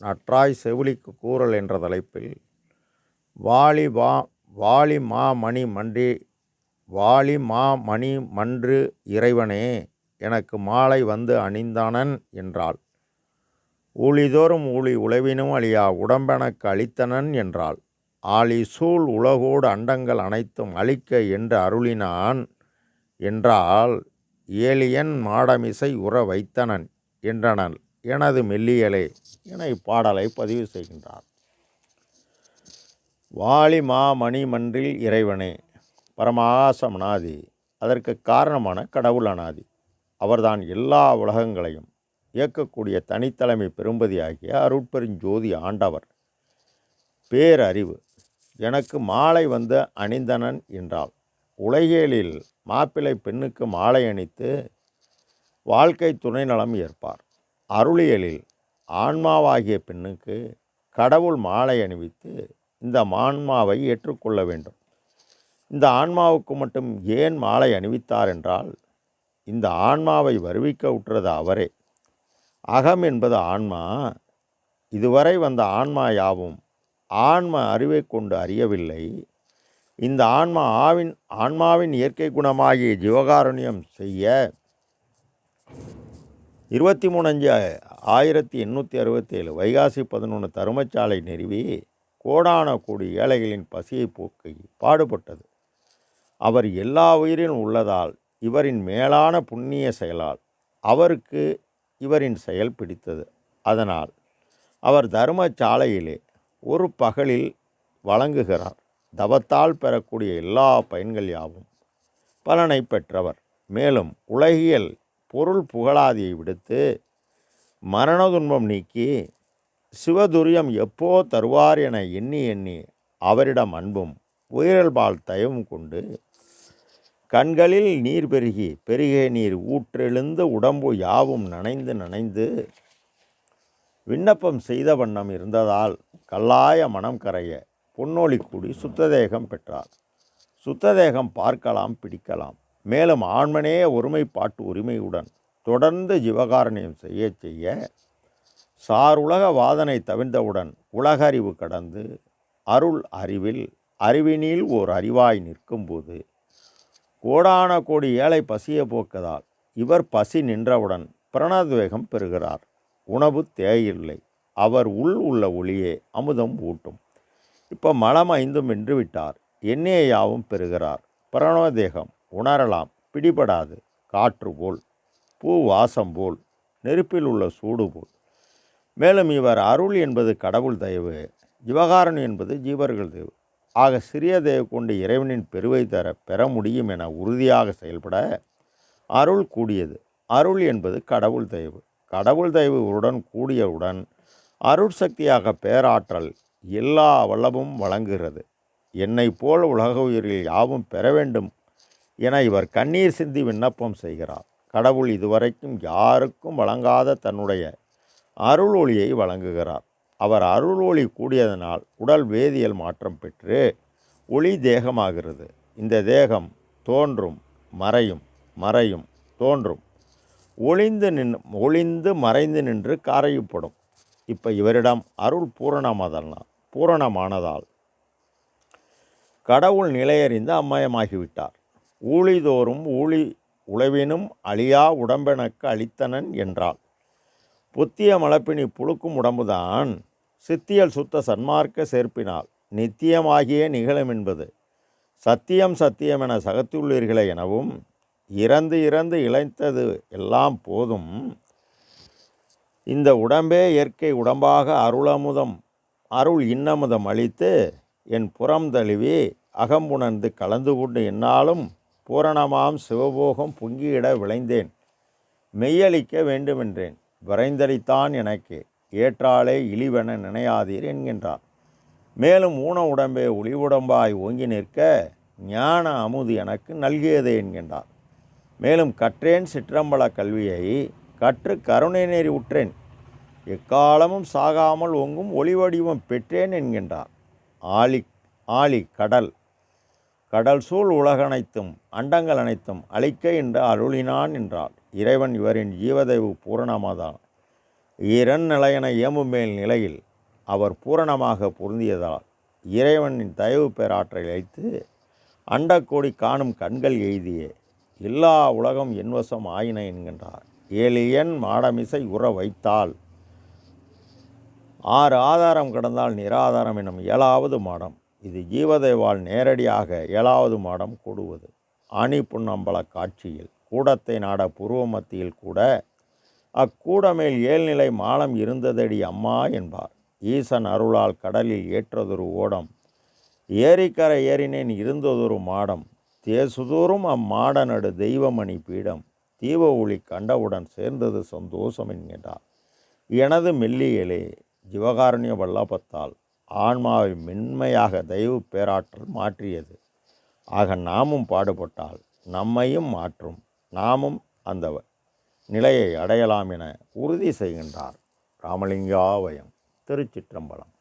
நற்றாய் செவிலிக்கு கூறல் என்ற தலைப்பில் வாலி வா வாலி மா மணி மன்றி வாலி மா மணி மன்று இறைவனே எனக்கு மாலை வந்து அணிந்தானன் என்றாள். ஊழிதோறும் ஊழி உழவினும் அழியா உடம்பெனக்கு அளித்தனன் என்றாள். ஆளி சூழ் உலகோடு அண்டங்கள் அனைத்தும் அழிக்க என்று அருளினான் என்றால் ஏலியன் மாடமிசை உற வைத்தனன் என்றனன் எனது மெல்லியலே என இப்பாடலை பதிவு செய்கின்றார். வாலி மா மணிமன்றில் இறைவனே பரமாசம் அநாதி அதற்கு காரணமான கடவுள் அனாதி. அவர்தான் எல்லா உலகங்களையும் இயக்கக்கூடிய தனித்தலைமை பெரும்பதியாகிய அருட்பெருஞ்சோதி ஆண்டவர். பேரறிவு எனக்கு மாலை வந்து அணிந்தனன் என்றாள். உலகியலில் மாப்பிள்ளை பெண்ணுக்கு மாலை அணித்து வாழ்க்கை துணை நலம் ஏற்பார். அருளியலில் ஆன்மாவாகிய பெண்ணுக்கு கடவுள் மாலை அணிவித்து இந்த ஆன்மாவை ஏற்றுக்கொள்ள வேண்டும். இந்த ஆன்மாவுக்கு மட்டும் ஏன் மாலை அணிவித்தார் என்றால் இந்த ஆன்மாவை வருவிக்க உற்றது அவரே. அகம் என்பது ஆன்மா இதுவரை வந்த ஆன்மா யாவும் ஆன்ம அறிவை கொண்டு அறியவில்லை. இந்த ஆன்மா ஆவின் ஆன்மாவின் இயற்கை குணமாகிய ஜீவகாருண்யம் செய்ய இருபத்தி மூணு அஞ்சு ஆயிரத்தி எண்ணூற்றி அறுபத்தேழு வைகாசி பதினொன்று தருமச்சாலை நிறுவி கோடான கோடி ஏழைகளின் பசியை போக்கி பாடுபட்டது. அவர் எல்லா உயிரிலும் உள்ளதால் இவரின் மேலான புண்ணிய செயலால் அவருக்கு இவரின் செயல் பிடித்தது. அதனால் அவர் தர்மசாலையிலே ஒரு பகலில் வழங்குகிறார். தவத்தால் பெறக்கூடிய எல்லா பயன்கள் யாவும் பலனை பெற்றவர். மேலும் உலகியல் பொருள் புகழாதியை விடுத்து மரண துன்பம் நீக்கி சிவதுரியம் எப்போ தருவார் என எண்ணி எண்ணி அவரிடம் அன்பும் உயிரல்பால் தயவும் கொண்டு கண்களில் நீர் பெருகி பெருகிய நீர் ஊற்றெழுந்து உடம்பு யாவும் நனைந்து நனைந்து விண்ணப்பம் செய்த வண்ணம் இருந்ததால் கல்லாய மனம் கரைய பொன்னோலி கூடி சுத்ததேகம் பெற்றார். சுத்ததேகம் பார்க்கலாம் பிடிக்கலாம். மேலும் ஆண்மனே ஒருமைப்பாட்டு உரிமையுடன் தொடர்ந்து ஜீவகாரணியம் செய்ய செய்ய சாருலக வாதனை தவிர்ந்தவுடன் உலகறிவு கடந்து அருள் அறிவில் அறிவினில் ஓர் அறிவாய் நிற்கும்போது கோடான கோடி ஏழை பசிய போக்கதால் இவர் பசி நின்றவுடன் பிரணத்வேகம் பெறுகிறார். உணவு தேயில்லை. அவர் உள் உள்ள ஒளியே அமுதம் ஊட்டும். இப்போ மலம் ஐந்தும் வென்று விட்டார் எண்ணெயை யாவும் பெறுகிறார். பிரணவதேகம் உணரலாம். பிடிபடாது. காற்று போல். பூ வாசம் போல். நெருப்பில் உள்ள சூடு போல். மேலும் இவர் அருள் என்பது கடவுள் தயவு. ஜிவகாரணி என்பது ஜீவர்கள் தயவு. ஆக சிறிய தயவு கொண்டு இறைவனின் பெருவை தர பெற முடியும் என உறுதியாக செயல்பட அருள் கூடியது. அருள் என்பது கடவுள் தயவு. கடவுள் தயவுடன் கூடியவுடன் அருள் சக்தியாக பேராற்றல் எல்லா வல்லமும் வழங்குகிறது. என்னை போல் உலக உயிரில் யாவும் பெற வேண்டும் என இவர் கண்ணீர் சிந்தி விண்ணப்பம் செய்கிறார். கடவுள் இதுவரைக்கும் யாருக்கும் வழங்காத தன்னுடைய அருள் ஒளியை வழங்குகிறார். அவர் அருள் ஒளி கூடியதனால் உடல் வேதியியல் மாற்றம் பெற்று ஒளி தேகமாகிறது. இந்த தேகம் தோன்றும் மறையும் மறையும் தோன்றும். ஒளிந்து நின் ஒளிந்து மறைந்து நின்று காரையுப்படும் இப்போ இவரிடம் அருள் பூரணமாதல்னா பூரணமானதால் கடவுள் நிலையறிந்து அம்மயமாகிவிட்டார். ஊழிதோறும் ஊழி உழவினும் அழியா உடம்பெனக்கு அளித்தனன் என்றாள். புத்திய மலப்பினி புழுக்கும் உடம்புதான் சித்தியல் சுத்த சன்மார்க்க சேர்ப்பினால் நித்தியமாகியே நிகழும் என்பது. சத்தியம் சத்தியம் என சகத்துள்ளீர்களே எனவும் இறந்து இறந்து இழைத்தது எல்லாம் போதும். இந்த உடம்பே இயற்கை உடம்பாக அருளமுதம் அருள் இன்னமுதம் அளித்து என் புறம் தழுவி அகம்புணர்ந்து கலந்து கொண்டு என்னாலும் பூரணமாம் சிவபோகம் பொங்கியிட விளைந்தேன். மெய்யளிக்க வேண்டுமென்றேன். விரைந்தளித்தான் எனக்கு. ஏற்றாலே இழிவென நினையாதீர் என்கின்றார் மேலும் ஊன உடம்பே ஒளிவுடம்பாய் ஓங்கி நிற்க ஞான அமுது எனக்கு நல்கியதே என்கின்றார் மேலும் கற்றேன் சிற்றம்பல கல்வியை. கற்று கருணை நேரி உற்றேன். எக்காலமும் சாகாமல் ஒங்கும் ஒளி வடிவம் பெற்றேன் என்கின்றார் ஆழி ஆழி கடல். கடல் சூழ் உலகனைத்தும் அண்டங்கள் அனைத்தும் அழிக்க என்று அருளினான் என்றார் இறைவன் இவரின் ஜீவதைவு பூரணமாதான். இரண் நிலையென ஏமும் மேல் நிலையில் அவர் பூரணமாக பொருந்தியதால் இறைவனின் தயவு பேராற்றை அழைத்து அண்டக்கோடி காணும் கண்கள் எய்திய எல்லா உலகம் என்வசம் ஆயின என்கின்றார். ஏழியன் மாடமிசை உற வைத்தால் ஆறு ஆதாரம் கடந்தால் நிராதாரம் எனும் ஏழாவது மாடம். இது ஜீவதேவால் நேரடியாக ஏழாவது மாடம் கூடுவது. ஆணி புன்னம்பல காட்சியில் கூடத்தை நாட பூர்வ மத்தியில் கூட அக்கூடமேல் ஏழ்நிலை மாலம் இருந்ததடி அம்மா என்பார். ஈசன் அருளால் கடலில் ஏற்றதொரு ஓடம் ஏரிக்கரை ஏறினேன் இருந்ததொரு மாடம் தேசுதூரும் அம்மாடனடு தெய்வமணி பீடம் தீப ஒளி கண்டவுடன் சேர்ந்தது சந்தோஷம் என்கின்றார். எனது மெல்லியலே ஜிவகாருண்ய வல்லபத்தால் ஆன்மாவை மென்மையாக தெய்வ பேராற்றல் மாற்றியது. ஆக நாமும் பாடுபட்டால் நம்மையும் மாற்றும். நாமும் அந்த நிலையை அடையலாம் என உறுதி செய்கின்றார் ராமலிங்காவயம் திருச்சிற்றம்பலம்.